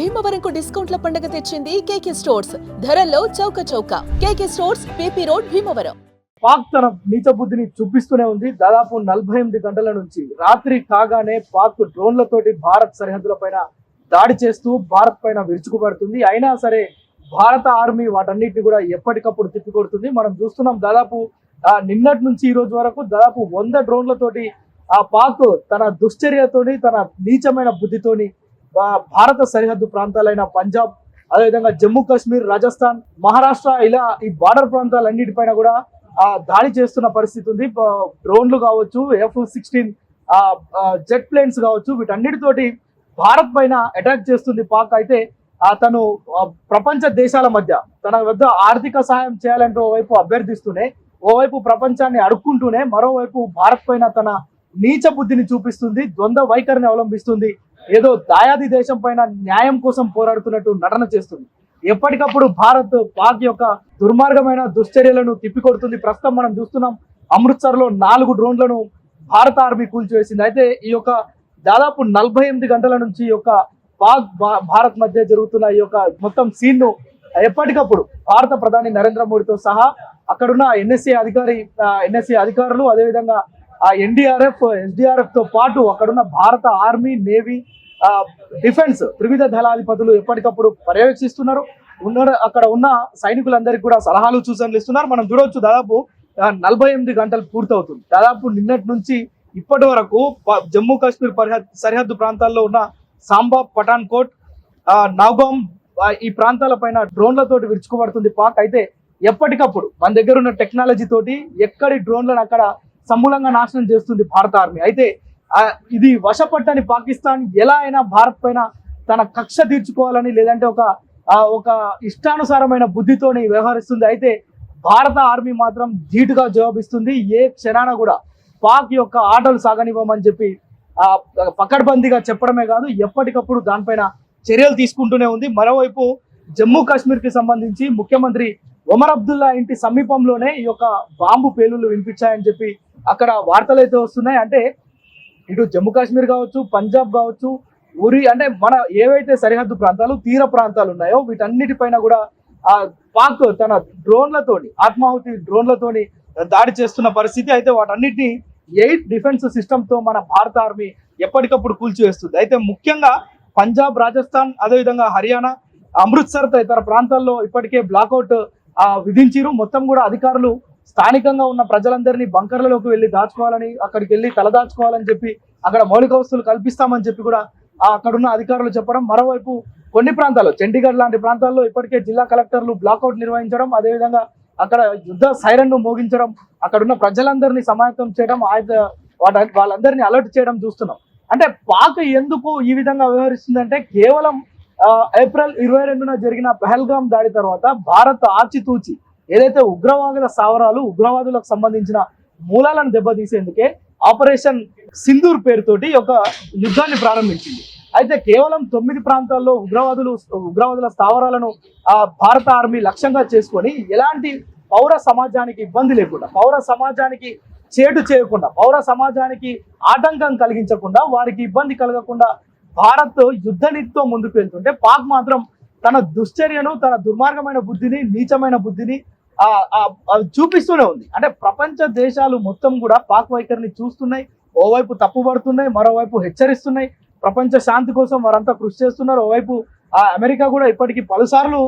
భీమవరంకు డిస్కౌంట్ల పండుగ తెచ్చింది కేకే స్టోర్స్. ధరల్లో చౌక చౌక. KK stores PP road Bhimavaram. Pak తన నీచ బుద్ధిని చూపిస్తూనే ఉంది. దాదాపు నలభై ఎనిమిది గంటల నుంచి రాత్రి కాగానే పాక్ డ్రోన్లతోటి భారత్ సరిహద్దుల పైన దాడి చేస్తూ భారత్ పైన విరుచుకుపడుతుంది. అయినా సరే భారత ఆర్మీ వాటన్నిటిని కూడా ఎప్పటికప్పుడు తిప్పికొడుతుంది. మనం చూస్తున్నాం దాదాపు నిన్నటి నుంచి ఈ రోజు వరకు దాదాపు వంద డ్రోన్లతోటి ఆ పాక్ తన దుశ్చర్యతోని తన నీచమైన బుద్ధితోని భారత సరిహద్దు ప్రాంతాలైన పంజాబ్ అదేవిధంగా జమ్మూ కాశ్మీర్ రాజస్థాన్ మహారాష్ట్ర ఇలా ఈ బార్డర్ ప్రాంతాలన్నిటిపైన కూడా ఆ దాడి చేస్తున్న పరిస్థితి ఉంది. డ్రోన్లు కావచ్చు ఎఫ్ సిక్స్టీన్ జెట్ ప్లేన్స్ కావచ్చు వీటన్నిటితోటి భారత్ పైన అటాక్ చేస్తుంది పాక్ అయితే తను ప్రపంచ దేశాల మధ్య తన వద్ద ఆర్థిక సహాయం చేయాలంటే ఓవైపు అభ్యర్థిస్తూనే ఓవైపు ప్రపంచాన్ని అడుక్కుంటూనే మరోవైపు భారత్ పైన తన నీచ బుద్ధిని చూపిస్తుంది ద్వంద్వ వైఖరిని అవలంబిస్తుంది. ఏదో దాయాది దేశం పైన న్యాయం కోసం పోరాడుతున్నట్టు నటన చేస్తుంది. ఎప్పటికప్పుడు భారత్ పాక్ యొక్క దుర్మార్గమైన దుశ్చర్యలను తిప్పికొడుతుంది. ప్రస్తుతం మనం చూస్తున్నాం అమృత్సర్లో నాలుగు డ్రోన్లను భారత ఆర్మీ కూల్చివేసింది. అయితే ఈ యొక్క దాదాపు నలభై ఎనిమిది గంటల నుంచి ఈ యొక్క పాక్ భా- భారత్ మధ్య జరుగుతున్న ఈ యొక్క మొత్తం సీన్ను ఎప్పటికప్పుడు భారత ప్రధాని నరేంద్ర మోడీతో సహా అక్కడున్న ఎన్ఎస్సీ అధికారి ఎన్ఎస్సీ అధికారులు అదేవిధంగా ఆ ఎన్డీఆర్ఎఫ్ ఎస్డిఆర్ఎఫ్తో పాటు అక్కడున్న భారత ఆర్మీ నేవీ డిఫెన్స్ త్రివిధ దళాధిపతులు ఎప్పటికప్పుడు పర్యవేక్షిస్తున్నారు. ఉన్న అక్కడ ఉన్న సైనికులందరికీ కూడా సలహాలు సూచనలు ఇస్తున్నారు. మనం చూడవచ్చు దాదాపు నలభై ఎనిమిది గంటలు పూర్తవుతుంది. దాదాపు నిన్నటి నుంచి ఇప్పటి వరకు జమ్మూ కాశ్మీర్ పరిహద్ సరిహద్దు ప్రాంతాల్లో ఉన్న సాంబా పఠాన్కోట్ ఆ, ఈ ప్రాంతాల పైన డ్రోన్లతోటి విరుచుకుపడుతుంది పాక్. అయితే ఎప్పటికప్పుడు మన దగ్గర ఉన్న టెక్నాలజీ తోటి ఎక్కడి డ్రోన్లను అక్కడ సమూలంగా నాశనం చేస్తుంది భారత ఆర్మీ. అయితే ఇది వశపట్టని పాకిస్తాన్ ఎలా అయినా భారత్ పైన తన కక్ష తీర్చుకోవాలని లేదంటే ఒక ఒక ఇష్టానుసారమైన బుద్ధితోని వ్యవహరిస్తుంది. అయితే భారత ఆర్మీ మాత్రం ధీటుగా జవాబిస్తుంది. ఏ క్షణాన కూడా పాక్ యొక్క ఆటలు సాగనివ్వమని చెప్పి ఆ పకడ్బందీగా చెప్పడమే కాదు ఎప్పటికప్పుడు దానిపైన చర్యలు తీసుకుంటూనే ఉంది. మరోవైపు జమ్మూ కాశ్మీర్కి సంబంధించి ముఖ్యమంత్రి ఒమర్ అబ్దుల్లా ఇంటి సమీపంలోనే ఈ యొక్క బాంబు పేలులు వినిపించాయని చెప్పి అక్కడ వార్తలు అయితే వస్తున్నాయి. అంటే ఇటు జమ్మూ కాశ్మీర్ కావచ్చు పంజాబ్ కావచ్చు ఉరి అంటే మన ఏవైతే సరిహద్దు ప్రాంతాలు తీర ప్రాంతాలు ఉన్నాయో వీటన్నిటిపైన కూడా ఆ పాక్ తన డ్రోన్లతోని ఆత్మాహుతి డ్రోన్లతోని దాడి చేస్తున్న పరిస్థితి అయితే వాటన్నిటిని ఎయిట్ డిఫెన్స్ సిస్టమ్తో మన భారత ఆర్మీ ఎప్పటికప్పుడు కూల్చివేస్తుంది. అయితే ముఖ్యంగా పంజాబ్ రాజస్థాన్ అదేవిధంగా హర్యానా అమృత్సర్ తదితర ప్రాంతాల్లో ఇప్పటికే బ్లాక్అవుట్ విధించారు. మొత్తం కూడా అధికారులు స్థానికంగా ఉన్న ప్రజలందరినీ బంకర్లలోకి వెళ్ళి దాచుకోవాలని అక్కడికి వెళ్ళి తలదాచుకోవాలని చెప్పి అక్కడ మౌలిక వస్తువులు కల్పిస్తామని చెప్పి కూడా అక్కడున్న అధికారులు చెప్పడం. మరోవైపు కొన్ని ప్రాంతాల్లో చండీగఢ్ లాంటి ప్రాంతాల్లో ఇప్పటికే జిల్లా కలెక్టర్లు బ్లాక్అవుట్ నిర్వహించడం అదేవిధంగా అక్కడ యుద్ధ సైరన్ను మోగించడం అక్కడున్న ప్రజలందరినీ సమాయత్తం చేయడం ఆయన వాళ్ళందరినీ అలర్ట్ చేయడం చూస్తున్నాం. అంటే పాక్ ఎందుకు ఈ విధంగా వ్యవహరిస్తుందంటే కేవలం ఏప్రిల్ ఇరవై రెండున జరిగిన పహల్గామ్ దాడి తర్వాత భారత్ ఆచితూచి ఏదైతే ఉగ్రవాదుల స్థావరాలు ఉగ్రవాదులకు సంబంధించిన మూలాలను దెబ్బతీసేందుకే ఆపరేషన్ సింధూర్ పేరుతోటి ఒక యుద్ధాన్ని ప్రారంభించింది. అయితే కేవలం తొమ్మిది ప్రాంతాల్లో ఉగ్రవాదులు ఉగ్రవాదుల స్థావరాలను ఆ భారత ఆర్మీ లక్ష్యంగా చేసుకొని ఎలాంటి పౌర సమాజానికి ఇబ్బంది లేకుండా పౌర సమాజానికి చేటు చేయకుండా పౌర సమాజానికి ఆటంకం కలిగించకుండా వారికి ఇబ్బంది కలగకుండా భారత్ యుద్ధ నీతితో ముందుకు వెళ్తుంటే పాక్ మాత్రం తన దుశ్చర్యను తన దుర్మార్గమైన బుద్ధిని నీచమైన బుద్ధిని చూపిస్తూనే ఉంది. అంటే ప్రపంచ దేశాలు మొత్తం కూడా పాక్ వైఖరిని చూస్తున్నాయి ఓవైపు తప్పుపడుతున్నాయి మరోవైపు హెచ్చరిస్తున్నాయి. ప్రపంచ శాంతి కోసం వారంతా కృషి చేస్తున్నారు. ఓవైపు ఆ అమెరికా కూడా ఇప్పటికీ పలుసార్లు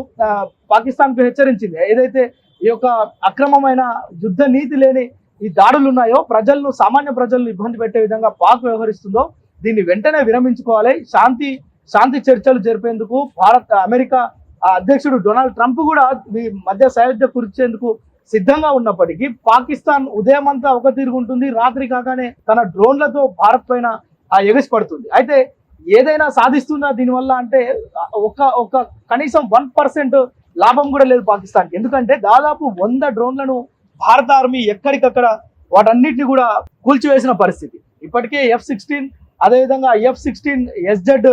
పాకిస్తాన్కు హెచ్చరించింది. ఏదైతే ఈ యొక్క అక్రమమైన యుద్ధ నీతి లేని ఈ దాడులు ఉన్నాయో ప్రజలను సామాన్య ప్రజలను ఇబ్బంది పెట్టే విధంగా పాక్ వ్యవహరిస్తుందో దీన్ని వెంటనే విరమించుకోవాలి. శాంతి శాంతి చర్చలు జరిపేందుకు భారత్ అమెరికా అధ్యక్షుడు డొనాల్డ్ ట్రంప్ కూడా ఈ మధ్య సాయుధ్య కురిచేందుకు సిద్ధంగా ఉన్నప్పటికీ పాకిస్తాన్ ఉదయం అంతా ఒక తిరుగుంటుంది రాత్రి కాగానే తన డ్రోన్లతో భారత్ పైన ఆ పడుతుంది. అయితే ఏదైనా సాధిస్తుందా దీనివల్ల అంటే ఒక ఒక కనీసం వన్ పర్సెంట్ లాభం కూడా లేదు పాకిస్తాన్ ఎందుకంటే దాదాపు వంద డ్రోన్లను భారత ఆర్మీ ఎక్కడికక్కడ వాటన్నిటిని కూడా కూల్చివేసిన పరిస్థితి. ఇప్పటికే ఎఫ్ సిక్స్టీన్ అదేవిధంగా ఎఫ్ సిక్స్టీన్ ఎస్జెడ్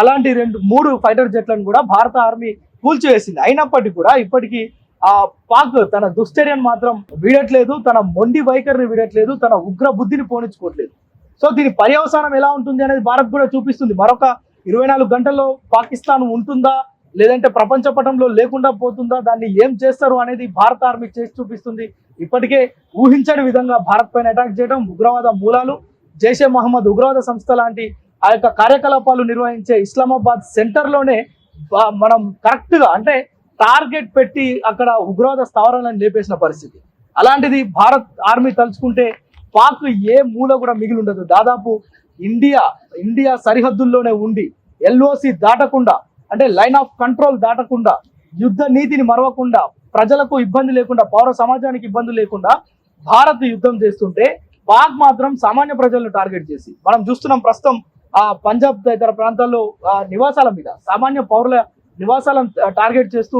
అలాంటి రెండు మూడు ఫైటర్ జెట్లను కూడా భారత ఆర్మీ కూల్చివేసింది. అయినప్పటికీ కూడా ఇప్పటికీ ఆ పాక్ తన దుశ్చర్యను మాత్రం వీడట్లేదు తన మొండి వైఖరిని వీడట్లేదు తన ఉగ్ర బుద్ధిని పోనించుకోవట్లేదు సో దీని పర్యవసానం ఎలా ఉంటుంది అనేది భారత్ కూడా చూపిస్తుంది. మరొక ఇరవై నాలుగు గంటల్లో పాకిస్తాన్ ఉంటుందా? లేదంటే ప్రపంచ పటంలో లేకుండా పోతుందా? దాన్ని ఏం చేస్తారు అనేది భారత ఆర్మీ చేసి చూపిస్తుంది. ఇప్పటికే ఊహించని విధంగా భారత్ పైన అటాక్ చేయడం ఉగ్రవాద మూలాలు. జైషే మహమ్మద్ ఉగ్రవాద సంస్థ లాంటి ఆ యొక్క కార్యకలాపాలు నిర్వహించే ఇస్లామాబాద్ సెంటర్లోనే మనం కరెక్ట్గా అంటే టార్గెట్ పెట్టి అక్కడ ఉగ్రవాద స్థావరాలను లేపేసిన పరిస్థితి. అలాంటిది భారత్ ఆర్మీ తలుచుకుంటే పాక్ ఏ మూల కూడా మిగిలి ఉండదు. దాదాపు ఇండియా ఇండియా సరిహద్దుల్లోనే ఉండి ఎల్ఓసి దాటకుండా అంటే లైన్ ఆఫ్ కంట్రోల్ దాటకుండా యుద్ధ నీతిని మరవకుండా ప్రజలకు ఇబ్బంది లేకుండా పౌర సమాజానికి ఇబ్బంది లేకుండా భారత్ యుద్ధం చేస్తుంటే పాక్ మాత్రం సామాన్య ప్రజలను టార్గెట్ చేసి మనం చూస్తున్నాం ప్రస్తుతం ఆ పంజాబ్ ఇతర ప్రాంతాల్లో ఆ నివాసాల మీద సామాన్య పౌరుల నివాసాలను టార్గెట్ చేస్తూ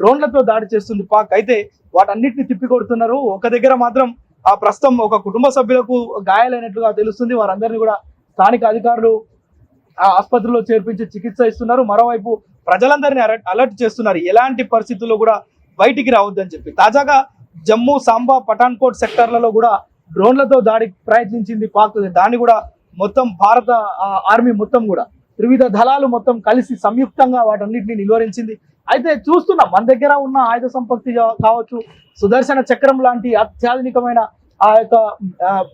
డ్రోన్లతో దాడి చేస్తుంది పాక్. అయితే వాటన్నిటిని తిప్పికొడుతున్నారు. ఒక దగ్గర మాత్రం ఆ ప్రస్తుతం ఒక కుటుంబ సభ్యులకు గాయాలైనట్లుగా తెలుస్తుంది. వారందరినీ కూడా స్థానిక అధికారులు ఆ ఆసుపత్రిలో చేర్పించి చికిత్స ఇస్తున్నారు. మరోవైపు ప్రజలందరినీ అలర్ట్ అలర్ట్ చేస్తున్నారు. ఎలాంటి పరిస్థితుల్లో కూడా బయటికి రావద్దని చెప్పి. తాజాగా జమ్మూ సాంబా పఠాన్కోట్ సెక్టర్లలో కూడా డ్రోన్లతో దాడికి ప్రయత్నించింది పాక్. దాన్ని కూడా మొత్తం భారత ఆర్మీ మొత్తం కూడా త్రివిధ దళాలు మొత్తం కలిసి సంయుక్తంగా వాటన్నిటిని నిలువరించింది. అయితే చూస్తున్నాం మన దగ్గర ఉన్న ఆయుధ సంపత్తి కావచ్చు సుదర్శన చక్రం లాంటి అత్యాధునికమైన ఆ యొక్క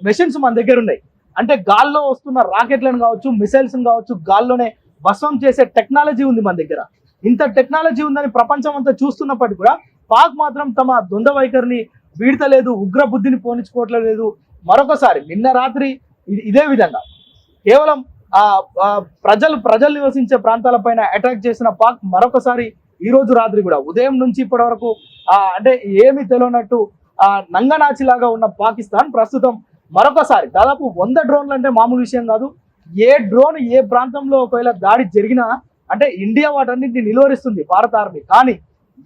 మెషిన్స్ మన దగ్గర ఉన్నాయి. అంటే గాల్లో వస్తున్న రాకెట్లను కావచ్చు మిసైల్స్ కావచ్చు గాల్లోనే భస్వం చేసే టెక్నాలజీ ఉంది మన దగ్గర. ఇంత టెక్నాలజీ ఉందని ప్రపంచం అంతా చూస్తున్నప్పటికీ కూడా పాక్ మాత్రం తమ ద్వంద్వ వైఖరిని వీడతలేదు ఉగ్ర బుద్ధిని పోనించుకోవట్లేదు మరొకసారి నిన్న రాత్రి ఇదే విధంగా. కేవలం ఆ ప్రజలు ప్రజలు నివసించే ప్రాంతాలపైన అటాక్ చేసిన పాక్ మరొకసారి ఈ రోజు రాత్రి కూడా. ఉదయం నుంచి ఇప్పటి వరకు ఆ, అంటే ఏమి తెలియనట్టు ఆ నంగనాచిలాగా ఉన్న పాకిస్తాన్ ప్రస్తుతం మరొకసారి దాదాపు వంద డ్రోన్లు అంటే మామూలు విషయం కాదు. ఏ డ్రోన్ ఏ ప్రాంతంలో ఒకవేళ దాడి జరిగినా అంటే ఇండియా వాటన్నిటిని నిలువరిస్తుంది భారత ఆర్మీ. కానీ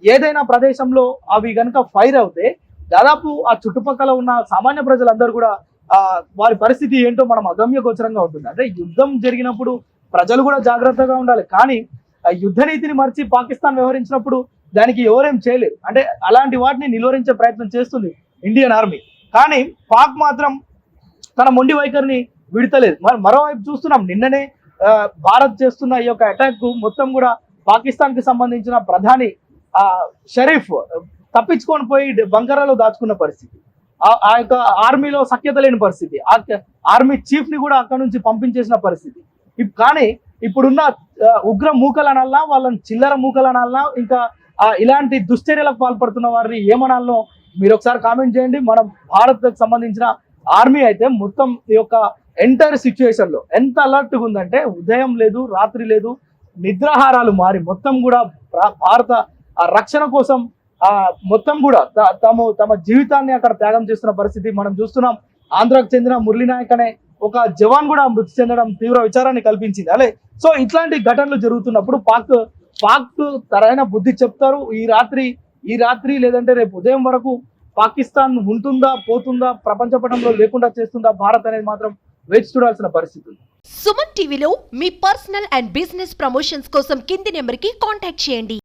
ఏదైనా ప్రదేశంలో అవి కనుక ఫైర్ అవుతే దాదాపు ఆ చుట్టుపక్కల ఉన్న సామాన్య ప్రజలందరూ కూడా ఆ వారి పరిస్థితి ఏంటో మనం అగమ్య గోచరంగా ఉంటుంది. అంటే యుద్ధం జరిగినప్పుడు ప్రజలు కూడా జాగ్రత్తగా ఉండాలి. కానీ యుద్ధ నీతిని మర్చి పాకిస్తాన్ వ్యవహరించినప్పుడు దానికి ఎవరేం చేయలేదు అంటే అలాంటి వాటిని నిలువరించే ప్రయత్నం చేస్తుంది ఇండియన్ ఆర్మీ. కానీ పాక్ మాత్రం తన మొండి వైఖరిని విడతలేదు. మరి మరోవైపు చూస్తున్నాం నిన్ననే భారత్ చేస్తున్న ఈ యొక్క అటాక్ మొత్తం కూడా పాకిస్తాన్కి సంబంధించిన ప్రధాని ఆ షరీఫ్ తప్పించుకొని పోయి బంకరాలో దాచుకున్న పరిస్థితి. ఆ- ఆ యొక్క ఆర్మీలో సఖ్యత లేని పరిస్థితి. ఆర్మీ చీఫ్ని కూడా అక్కడ నుంచి పంపించేసిన పరిస్థితి. కానీ ఇప్పుడున్న ఉగ్ర మూకలనల్లా వాళ్ళని చిల్లర మూకలనల్లా ఇంకా ఇలాంటి దుశ్చర్యలకు పాల్పడుతున్న వారిని ఏమనాలనో మీరు ఒకసారి కామెంట్ చేయండి. మనం భారత్కు సంబంధించిన ఆర్మీ అయితే మొత్తం ఈ యొక్క ఎంటైర్ సిచ్యువేషన్లో ఎంత అలర్ట్గా ఉందంటే ఉదయం లేదు రాత్రి లేదు నిద్రాహారాలు మారి మొత్తం కూడా భారత రక్షణ కోసం ఆ మొత్తం కూడా తమ తమ జీవితాన్ని అక్కడ త్యాగం చేస్తున్న పరిస్థితి మనం చూస్తున్నాం. ఆంధ్రాకు చెందిన మురళీ నాయక్ అనే ఒక జవాన్ కూడా మృతి చెందడం తీవ్ర విచారాన్ని కల్పించింది. అలే సో ఇట్లాంటి ఘటనలు జరుగుతున్నప్పుడు పాక్ పాక్ తరైన బుద్ధి చెప్తారు. ఈ రాత్రి ఈ రాత్రి లేదంటే రేపు ఉదయం వరకు పాకిస్తాన్ ఉంటుందా పోతుందా ప్రపంచ పటంలో లేకుండా చేస్తుందా భారత్ అనేది మాత్రం వేచి చూడాల్సిన పరిస్థితి ఉంది. సుమన్ టీవీలో మీ పర్సనల్ అండ్ బిజినెస్ ప్రమోషన్స్ కోసం కింది నెంబర్కి కాంటాక్ట్ చేయండి.